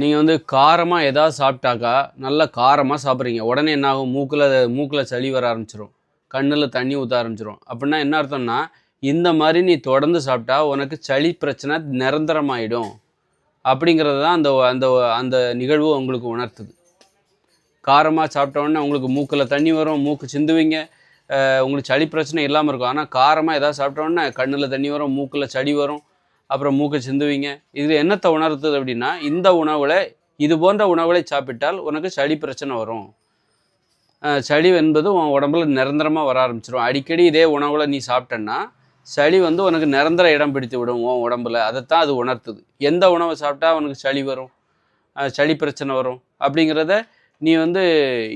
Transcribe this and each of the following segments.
நீங்கள் வந்து காரமாக எதாவது சாப்பிட்டாக்கா நல்லா காரமாக சாப்பிட்றீங்க. உடனே என்ன ஆகும்? மூக்கில் மூக்கில் சளி வர ஆரம்பிச்சிரும். கண்ணில் தண்ணி ஊற்ற ஆரம்பிச்சிரும். அப்படின்னா என்ன அர்த்தம்னா இந்த மாதிரி நீ தொடர்ந்து சாப்பிட்டா உனக்கு சளி பிரச்சனை நிரந்தரமாயிடும். அப்படிங்கிறது தான் அந்த அந்த அந்த நிகழ்வு உங்களுக்கு உணர்த்துது. காரமாக சாப்பிட்ட உடனே உங்களுக்கு மூக்கில் தண்ணி வரும் மூக்கு சிந்துவீங்க. உங்களுக்கு சளி பிரச்சனை இல்லாமல் இருக்கும். ஆனால் காரமாக எதாவது சாப்பிட்ட உடனே கண்ணில் தண்ணி வரும் மூக்கில் சளி வரும். அப்புறம் மூக்கை சிந்துவீங்க. இது என்னத்தை உணர்த்துது அப்படின்னா இந்த உணவில் இது போன்ற உணவுகளை சாப்பிட்டால் உனக்கு சளி பிரச்சனை வரும். சளி என்பது உன் உடம்புல நிரந்தரமாக வர ஆரம்பிச்சிடும் அடிக்கடி இதே உணவில் நீ சாப்பிட்டேன்னா சளி வந்து உனக்கு நிரந்தர இடம் பிடித்து விடும் உன் உடம்புல. அதைத்தான் அது உணர்த்துது. எந்த உணவை சாப்பிட்டா உனக்கு சளி வரும்? சளி பிரச்சனை வரும். அப்படிங்கிறத நீ வந்து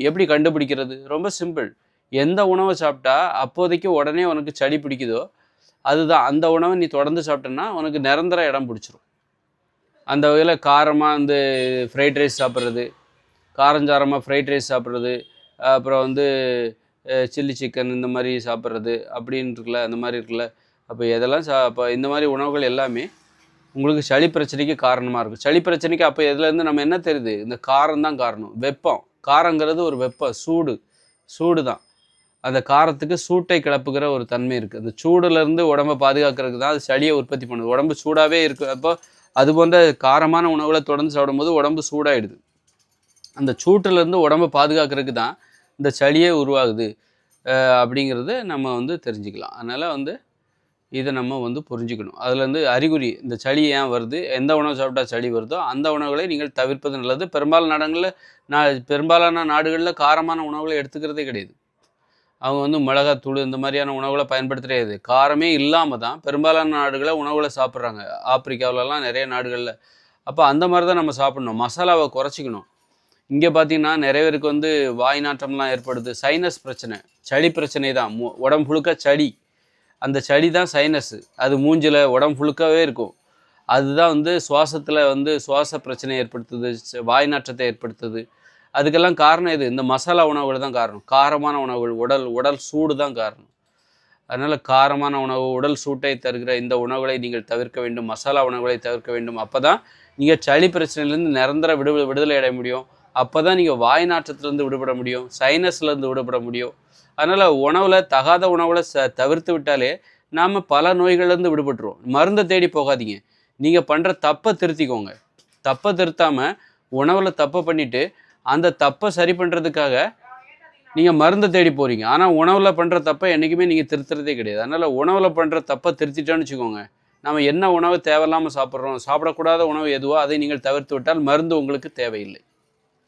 எப்படி கண்டுபிடிக்கிறது? ரொம்ப சிம்பிள். எந்த உணவை சாப்பிட்டா அப்போதைக்கு உடனே உனக்கு சளி பிடிக்குதோ அதுதான். அந்த உணவை நீ தொடர்ந்து சாப்பிட்டேன்னா உனக்கு நிரந்தர இடம் பிடிச்சிரும். அந்த வகையில் காரமாக வந்து ஃப்ரைட் ரைஸ் சாப்பிட்றது காரஞ்சாரமாக ஃப்ரைட் ரைஸ் சாப்பிட்றது அப்புறம் வந்து சில்லி சிக்கன் இந்த மாதிரி சாப்பிட்றது அப்படின்னு இருக்குல்ல அந்த மாதிரி இருக்குல்ல. அப்போ எதெல்லாம் சா அப்போ இந்த மாதிரி உணவுகள் எல்லாமே உங்களுக்கு சளி பிரச்சனைக்கு காரணமாக இருக்கும். சளி பிரச்சனைக்கு அப்போ இதுலேருந்து நம்ம என்ன தெரியுது? இந்த காரம் தான் காரணம். வெப்பம். காரங்கிறது ஒரு வெப்பம். சூடு. சூடு தான் அந்த காரத்துக்கு சூட்டை கிளப்புகிற ஒரு தன்மை இருக்குது அந்த சூடுலேருந்து உடம்பை பாதுகாக்கிறதுக்கு தான் அது சளியை உற்பத்தி பண்ணுது. உடம்பு சூடாகவே இருக்கு. அப்போ அது போன்ற காரமான உணவுகளை தொடர்ந்து சாப்பிடும்போது உடம்பு சூடாகிடுது அந்த சூட்டிலேருந்து உடம்பை பாதுகாக்கிறதுக்கு தான் இந்த சளியே உருவாகுது. அப்படிங்கிறத நம்ம வந்து தெரிஞ்சுக்கலாம். அதனால் வந்து இதை நம்ம வந்து புரிஞ்சுக்கணும். அதுலேருந்து அறிகுறி இந்த சளி ஏன் வருது? எந்த உணவு சாப்பிட்டா சளி வருதோ அந்த உணவுகளை நீங்கள் தவிர்ப்பது நல்லது. பெரும்பாலான நாடுகளில் நான் பெரும்பாலான நாடுகளில் காரமான உணவுகளை எடுத்துக்கிறதே கிடையாது. அவங்க வந்து மிளகாத்தூள் இந்த மாதிரியான உணவுகளை பயன்படுத்துறது காரமே இல்லாமல் தான் பெரும்பாலான நாடுகளை உணவுகளை சாப்பிட்றாங்க. ஆப்பிரிக்காவிலலாம் நிறைய நாடுகளில். அப்போ அந்த மாதிரி தான் நம்ம சாப்பிடணும். மசாலாவை குறைச்சிக்கணும். இங்கே பார்த்தீங்கன்னா நிறைய பேருக்கு வந்து வாய் நாற்றம்லாம் ஏற்படுது. சைனஸ் பிரச்சனை. சளி பிரச்சனை தான். மு- உடம்பு புழுக்க சளி. அந்த சளி தான் சைனஸ். அது மூஞ்சில் உடம்பு ஃபுழுக்காவே இருக்கும். அதுதான் வந்து சுவாசத்தில் வந்து சுவாச பிரச்சனை ஏற்படுத்துது. வாய் நாற்றத்தை ஏற்படுத்துது. அதுக்கெல்லாம் காரணம் இது இந்த மசாலா உணவுகள் தான் காரணம். காரமான உணவுகள் உடல் உடல் சூடு தான் காரணம். அதனால் காரமான உணவு உடல் சூட்டை தருகிற இந்த உணவுகளை நீங்கள் தவிர்க்க வேண்டும். மசாலா உணவுகளை தவிர்க்க வேண்டும். அப்போ தான் நீங்கள் சளி பிரச்சனையிலேருந்து நிரந்தர விடு விடுதலை அடைய முடியும். அப்போ தான் நீங்கள் வாய் நாற்றத்துலேருந்து விடுபட முடியும். சைனஸ்லேருந்து விடுபட முடியும். அதனால் உணவில் தகாத உணவில் ச தவிர்த்து விட்டாலே நாம் பல நோய்கள்லேருந்து விடுபட்டுருவோம். மருந்தை தேடி போகாதீங்க. நீங்கள் பண்ணுற தப்பை திருத்திக்கோங்க. தப்பை திருத்தாமல் உணவில் தப்பை பண்ணிவிட்டு அந்த தப்பை சரி பண்ணுறதுக்காக நீங்கள் மருந்தை தேடி போகிறீங்க ஆனால் உணவில் பண்ணுற தப்பை என்றைக்குமே நீங்கள் திருத்துறதே கிடையாது. அதனால் உணவில் பண்ணுற தப்பை திருத்திட்டோன்னு வச்சுக்கோங்க. நம்ம என்ன உணவு தேவையில்லாமல் சாப்பிட்றோம் சாப்பிடக்கூடாத உணவு எதுவோ அதை நீங்கள் தவிர்த்து விட்டால் மருந்து உங்களுக்கு தேவையில்லை.